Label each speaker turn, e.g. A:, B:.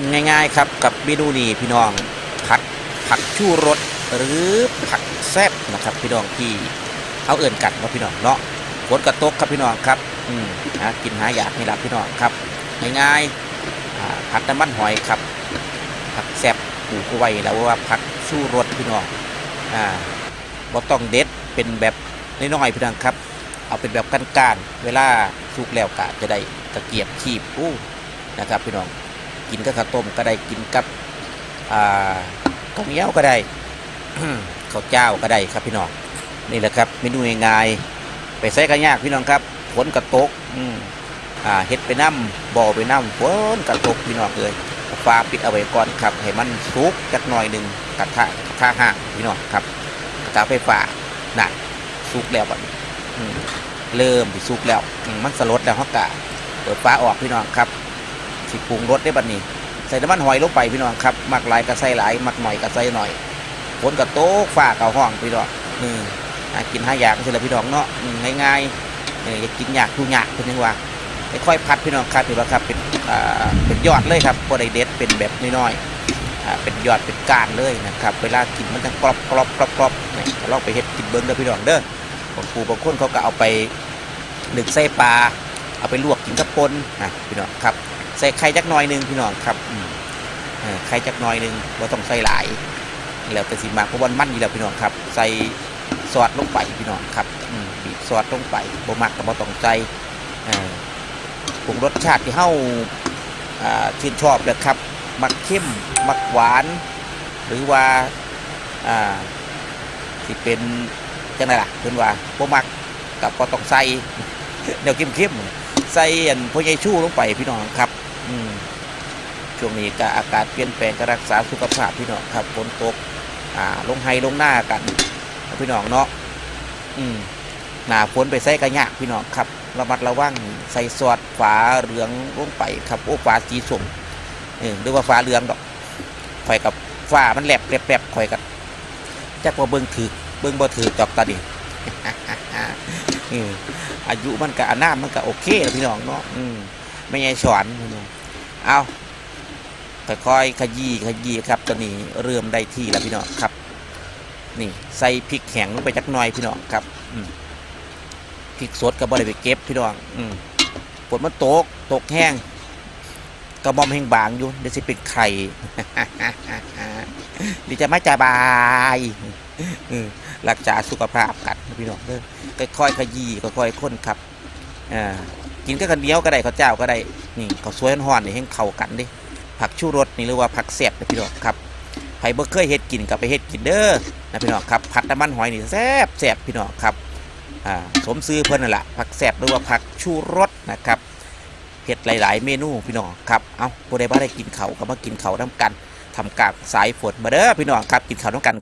A: ง่ายๆครับกับเมนูนี้พี่น้องผัดผักชูรสหรือผักแซ่บนะครับ พี่น้องที่เขาเอื่นกันว่าพี่น้องเนาะฝนกระตกครับพี่น้องครับอืมหากินหาอยากนี่แหละพี่น้องครับ ง่ายๆผัดน้ำมันหอยครับ ผักแซ่บปลูกไว้แล้วว่าผักชูรสพี่น้องอ่าบ่ต้องเด็ดเป็นแบบน้อยๆพี่น้องครับ เอาเป็นแบบก้านๆเวลาสุกแล้วกะจะได้ตะเกียบขีบอู้นะครับพี่น้อง กินกับข้าวต้มก็ได้กินกับข้าวเหนียวก็ได้ข้าวเจ้าก็ได้ครับพี่น้องนี่แหละครับเมนูง่ายๆไปใส่กันยากพี่น้องครับฝนกระตกอ่าเฮ็ดไปน้ำบ่อไปน้ำฝนกระตกพี่น้องเลยเอาฟ้าปิดเอาไว้ก่อนครับให้มันสุกจักหน่อยหนึ่งกระทะกระทะห่างพี่น้องครับกระทะไฟฟ้าน่ะสุกแล้วบัดนี้อืมเริ่มสุกแล้วมมันสลดแล้วฮอกกะเปิดฟ้าออกพี่น้องครับ สิปรุงรสได้บัดนี้ ใส่น้ำมันหอยลงไปพี่น้องครับมักหลายก็ใส่หลายมักหน่อยก็ใส่หน่อยฝนกับโต๊ะฝ้ากับห้องพี่น้องอืมหากินห้าอยากใช่เลยพี่น้องเนาะง่ายๆเอออย่กินยากทุกยากเป็นยังว่าค่อยพัดพี่น้องครับถือว่าครับเป็นเป็นยอดเลยครับพอได้เด็ดเป็นแบบน้อยๆเป็นยอดเป็นก้านเลยนะครับเวลากินมันจะกรอบกรอบกรอบกรอบนี่ลองไปเฮ็ดกินเบิ้งเด้อพี่น้องเด้อบางครูบางคนเขาก็เอาไปหนึ่งใส่ปลาเอาไปลวกกินกับปนนะพี่น้องครับ ใส่ไข่จักหน่อยหนึ่งพี่น้องครับอไข่จักหน่อยหนึ่งเราต้องใส่หลายแล้วแต่สิมากเพราะวันมันอยู่แล้วพี่น้องครับ ใส่ซอสลงไปพี่น้องครับบีบซอสลงไปบ่มักก็บ่ต้องใส่เออปรุงรสชาติที่เฮาอ่าชื่นชอบเลยครับมักเข้มมักหวาน หรือว่าที่เป็นจังไดล่ะเพิ่นว่าบ่มักกับบ่ต้องใส่แนวเข้มๆใส่อันพ่อใหญ่ชู่ลงไปพี่น้องครับ ช่วงนี้ก็อากาศเปลี่ยนแปลงก็รักษาสุขภาพพี่น้องครับฝนตกอ่าลงไฮลงหน้ากันพี่น้องเนาะอืมหนาฝนไปใส่กระยากพี่น้องครับระมัดระวังใส่ซอสฝาเหลืองลงไปครับโอ้ฝาสีส้มเออหรือว่าฝาเหลืองดอกข่อยกับฝามันแหลบแหลบแหลบข่อยกับจักพอเบิ่งถือเบิ่งบ่ถือจอกตาดิอืมอายุมันกับอน้ามันก็โอเคพี่น้องเนาะอืม ไม่ใช่สอนเอาค่อยๆขยี้ขยี้ครับตอนนี้เริ่มได้ที่แล้วพี่น้องครับ นี่ใส่พริกแข็งลงไปจักหน่อยพี่น้องครับอืพริกสดก็บ่ได้ไปเก็บพี่น้องอืมฝนมันตกตกแห้งกระบอมแห้งบางอยู่เดี๋ยวสิเป็นไข่เดียวจะไม่จะบายอืมรักษาสุขภาพกันพี่น้องเด้อค่อยๆขยี้ค่อยๆค้นครับอ่า กินก็กันเดียวก็ได้ข้าวเจ้าก็ได้นี่ข้าวสวยห่อนๆนี่ให้เข้ากันดิผักชูรสนี่หรือว่าผักแซ่บนะพี่น้องครับใครบ่เคยเฮ็ดกินกับไปเฮ็ดกินเด้อนะพี่น้องครับผัดน้ำมันหอยนี่แซ่บแซ่บพี่น้องครับอ่าสมซื้อเพิ่นนั่นแหละผักแซ่บหรือว่าผักชูรสนะครับเฮ็ดหลาย ๆ เมนูพี่น้องครับเอาผู้ใดบ่ได้กินเขาก็มากินเขาน้ำกันทำกากสายฝนมาเด้อพี่น้องครับกินเขาน้ำกัน